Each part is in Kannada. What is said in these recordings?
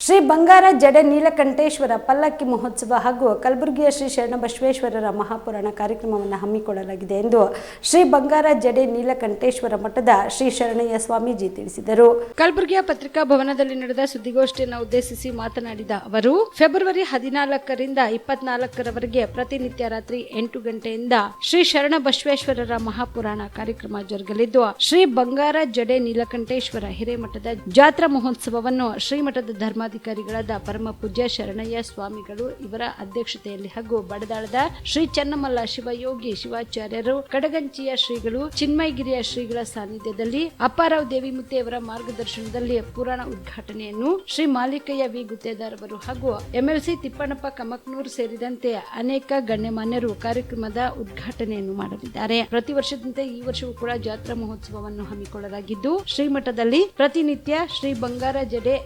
ಶ್ರೀ ಬಂಗಾರ ಜಡೆ ನೀಲಕಂಠೇಶ್ವರ ಪಲ್ಲಕ್ಕಿ ಮಹೋತ್ಸವ ಹಾಗೂ ಕಲಬುರಗಿಯ ಶ್ರೀ ಶರಣಬಸವೇಶ್ವರರ ಮಹಾಪುರಾಣ ಕಾರ್ಯಕ್ರಮವನ್ನು ಹಮ್ಮಿಕೊಳ್ಳಲಾಗಿದೆ ಎಂದು ಶ್ರೀ ಬಂಗಾರ ಜಡೆ ನೀಲಕಂಠೇಶ್ವರ ಮಠದ ಶ್ರೀ ಶರಣಯ್ಯ ಸ್ವಾಮೀಜಿ ತಿಳಿಸಿದರು. ಕಲಬುರಗಿಯ ಪತ್ರಿಕಾ ಭವನದಲ್ಲಿ ನಡೆದ ಸುದ್ದಿಗೋಷ್ಠಿಯನ್ನು ಉದ್ದೇಶಿಸಿ ಮಾತನಾಡಿದ ಅವರು, ಫೆಬ್ರವರಿ ಹದಿನಾಲ್ಕರಿಂದ ಇಪ್ಪತ್ನಾಲ್ಕರವರೆಗೆ ಪ್ರತಿನಿತ್ಯ ರಾತ್ರಿ ಎಂಟು ಗಂಟೆಯಿಂದ ಶ್ರೀ ಶರಣ ಬಸವೇಶ್ವರರ ಮಹಾಪುರಾಣ ಕಾರ್ಯಕ್ರಮ ಜರುಗಲಿದ್ದು, ಶ್ರೀ ಬಂಗಾರ ಜಡೆ ನೀಲಕಂಠೇಶ್ವರ ಹಿರೇಮಠದ ಜಾತ್ರಾ ಮಹೋತ್ಸವವನ್ನು ಶ್ರೀಮಠದ ಧರ್ಮಾಧಿಕಾರಿಗಳಾದ ಪರಮ ಪೂಜ್ಯ ಶರಣಯ್ಯ ಸ್ವಾಮಿಗಳು, ಇವರ ಅಧ್ಯಕ್ಷತೆಯಲ್ಲಿ ಹಾಗೂ ಬಡದಾಳದ ಶ್ರೀ ಚನ್ನಮಲ್ಲ ಶಿವಯೋಗಿ ಶಿವಾಚಾರ್ಯರು, ಕಡಗಂಚಿಯ ಶ್ರೀಗಳು, ಚಿನ್ಮಯಗಿರಿಯ ಶ್ರೀಗಳ ಸಾನ್ನಿಧ್ಯದಲ್ಲಿ, ಅಪ್ಪಾರಾವ್ ದೇವಿಮುತ್ತೆಯವರ ಮಾರ್ಗದರ್ಶನದಲ್ಲಿ ಪುರಾಣ ಉದ್ಘಾಟನೆಯನ್ನು ಶ್ರೀ ಮಾಲಿಕಯ್ಯ ವಿ. ಗುತ್ತೇದಾರ್ ಹಾಗೂ ಎಂಎಲ್ಸಿ ತಿಪ್ಪಣ್ಣಪ್ಪ ಕಮಕ್ನೂರ್ ಸೇರಿದಂತೆ ಅನೇಕ ಗಣ್ಯಮಾನ್ಯರು ಕಾರ್ಯಕ್ರಮದ ಉದ್ಘಾಟನೆಯನ್ನು ಮಾಡಲಿದ್ದಾರೆ. ಪ್ರತಿ ವರ್ಷದಂತೆ ಈ ವರ್ಷವೂ ಕೂಡ ಜಾತ್ರಾ ಮಹೋತ್ಸವವನ್ನು ಹಮ್ಮಿಕೊಳ್ಳಲಾಗಿದ್ದು, ಶ್ರೀಮಠದಲ್ಲಿ ಪ್ರತಿನಿತ್ಯ ಶ್ರೀ ಬಂಗಾರ ಜಡೆ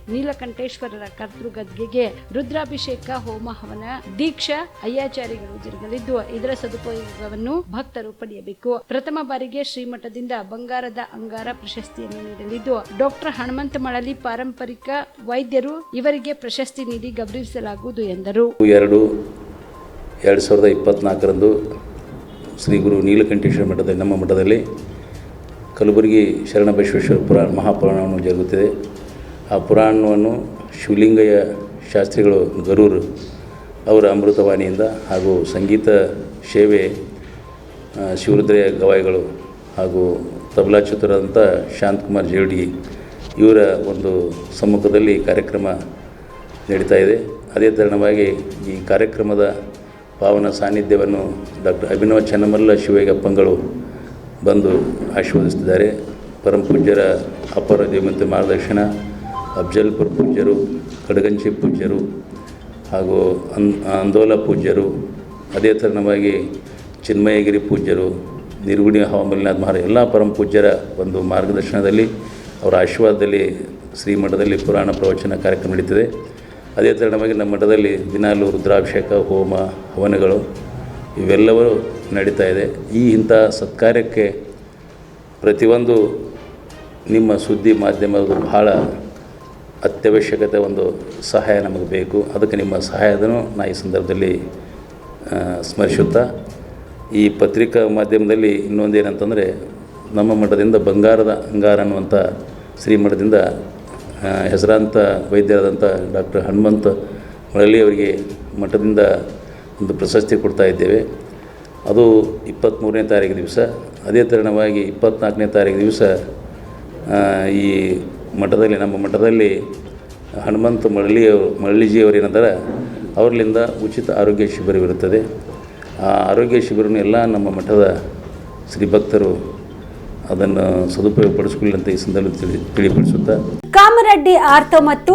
ನೀಲಕಂಠೇಶ್ವರರ ಕರ್ತೃಗದ್ಗೆಗೆ ರುದ್ರಾಭಿಷೇಕ, ಹೋಮ, ಹವನ, ದೀಕ್ಷಾ ಅಯ್ಯಾಚಾರಿಗಳು ಜರುಗಲಿದ್ದು ಇದರ ಸದುಪಯೋಗವನ್ನು ಭಕ್ತರು ಪಡೆಯಬೇಕು. ಪ್ರಥಮ ಬಾರಿಗೆ ಶ್ರೀಮಠದಿಂದ ಬಂಗಾರದ ಅಂಗಾರ ಪ್ರಶಸ್ತಿಯನ್ನು ನೀಡಲಿದ್ದು, ಡಾಕ್ಟರ್ ಹನುಮಂತ ಮಳಲಿ ಪಾರಂಪರಿಕ ವೈದ್ಯರು ಇವರಿಗೆ ಪ್ರಶಸ್ತಿ ನೀಡಿ ಗೌರವಿಸಲಾಗುವುದು ಎಂದರು. ಎರಡು ಎರಡು ಸಾವಿರದ ಇಪ್ಪತ್ನಾಲ್ಕರಂದು ಶ್ರೀ ಗುರು ನೀಲಕಂಠೇಶ್ವರ ಮಠದ ನಮ್ಮ ಮಠದಲ್ಲಿ ಕಲಬುರಗಿ ಶರಣಬಸವೇಶ್ವರ ಪುರಾಣ ಮಹಾಪುರಾಣವನ್ನು ಜರುಗುತ್ತಿದೆ. ಆ ಪುರಾಣವನ್ನು ಶಿವಲಿಂಗಯ್ಯ ಶಾಸ್ತ್ರಿಗಳು ಗರೂರು ಅವರ ಅಮೃತವಾಣಿಯಿಂದ ಹಾಗೂ ಸಂಗೀತ ಸೇವೆ ಶಿವರುದ್ರಯ ಗವಾಯಿಗಳು ಹಾಗೂ ತಬಲಾ ಚತುರಂತ ಶಾಂತಕುಮಾರ್ ಜೇಡಿ ಇವರ ಒಂದು ಸಮ್ಮುಖದಲ್ಲಿ ಕಾರ್ಯಕ್ರಮ ನಡೀತಾ ಇದೆ. ಅದೇ ತರಣವಾಗಿ ಈ ಕಾರ್ಯಕ್ರಮದ ಪಾವನ ಸಾನ್ನಿಧ್ಯವನ್ನು ಡಾಕ್ಟರ್ ಅಭಿನವ ಚನ್ನಮಲ್ಲ ಶಿವಯ್ಯಪ್ಪಂಗಳು ಬಂದು ಆಶೀರ್ವದಿಸ್ತಿದ್ದಾರೆ. ಪರಮ ಪೂಜ್ಯರ ಅಪರ ಜೀವಂತ ಮಾರ್ಗದರ್ಶನ. ಅಫ್ಜಲ್ಪುರ ಪೂಜ್ಯರು, ಕಡಗಂಚಿ ಪೂಜ್ಯರು ಹಾಗೂ ಅನ್ ಅಂದೋಲ ಪೂಜ್ಯರು, ಅದೇ ತರಣವಾಗಿ ಚಿನ್ಮಯಗಿರಿ ಪೂಜ್ಯರು, ನಿರ್ಗುಣಿ ಹವಾಮಲಿನಾಥ್ ಮಹಾರ ಎಲ್ಲ ಪರಮ ಪೂಜ್ಯರ ಒಂದು ಮಾರ್ಗದರ್ಶನದಲ್ಲಿ ಅವರ ಆಶೀರ್ವಾದದಲ್ಲಿ ಶ್ರೀಮಠದಲ್ಲಿ ಪುರಾಣ ಪ್ರವಚನ ಕಾರ್ಯಕ್ರಮ ನಡೀತದೆ. ಅದೇ ತರನವಾಗಿ ನಮ್ಮ ಮಠದಲ್ಲಿ ದಿನಾಲು ರುದ್ರಾಭಿಷೇಕ, ಹೋಮ, ಹವನಗಳು ಇವೆಲ್ಲವೂ ನಡೀತಾ ಇದೆ. ಈ ಇಂಥ ಸತ್ಕಾರ್ಯಕ್ಕೆ ಪ್ರತಿಯೊಂದು ನಿಮ್ಮ ಸುದ್ದಿ ಮಾಧ್ಯಮದ ಬಹಳ ಅತ್ಯವಶ್ಯಕತೆ ಒಂದು ಸಹಾಯ ನಮಗೆ ಬೇಕು. ಅದಕ್ಕೆ ನಿಮ್ಮ ಸಹಾಯದನ್ನು ನಾ ಈ ಸಂದರ್ಭದಲ್ಲಿ ಸ್ಮರಿಸುತ್ತಾ, ಈ ಪತ್ರಿಕಾ ಮಾಧ್ಯಮದಲ್ಲಿ ಇನ್ನೊಂದೇನಂತಂದರೆ, ನಮ್ಮ ಮಠದಿಂದ ಬಂಗಾರದ ಅಂಗಾರ ಅನ್ನುವಂಥ ಶ್ರೀಮಠದಿಂದ ಹೆಸರಾಂತ ವೈದ್ಯರಾದಂಥ ಡಾಕ್ಟರ್ ಹನುಮಂತ ಮಳಲಿ ಅವರಿಗೆ ಮಠದಿಂದ ಒಂದು ಪ್ರಶಸ್ತಿ ಕೊಡ್ತಾ ಇದ್ದೇವೆ. ಅದು ಇಪ್ಪತ್ತ್ಮೂರನೇ ತಾರೀಕು ದಿವಸ. ಅದೇ ತರಣವಾಗಿ ಇಪ್ಪತ್ತ್ನಾಲ್ಕನೇ ತಾರೀಕು ದಿವಸ ಈ ಮಠದಲ್ಲಿ, ನಮ್ಮ ಮಠದಲ್ಲಿ ಹನುಮಂತ ಮರಳಿ ಮರಳಿಜಿಯವರು ಏನಂತಾರೆ ಅವರಿಂದ ಉಚಿತ ಆರೋಗ್ಯ ಶಿಬಿರವಿರುತ್ತದೆ. ಆ ಆರೋಗ್ಯ ಶಿಬಿರನ ಎಲ್ಲ ನಮ್ಮ ಮಠದ ಶ್ರೀ ಭಕ್ತರು ಅದನ್ನು ಸದುಪಯೋಗಪಡಿಸಿಕೊಳ್ಳಿ ಅಂತ ಈ ಸಂದರ್ಭದಲ್ಲಿ ತಿಳಿ, ತಿಳಿಪಡಿಸುತ್ತಾ ಕಾಮರೆಡ್ಡಿ ಆರ್ತ ಮತ್ತು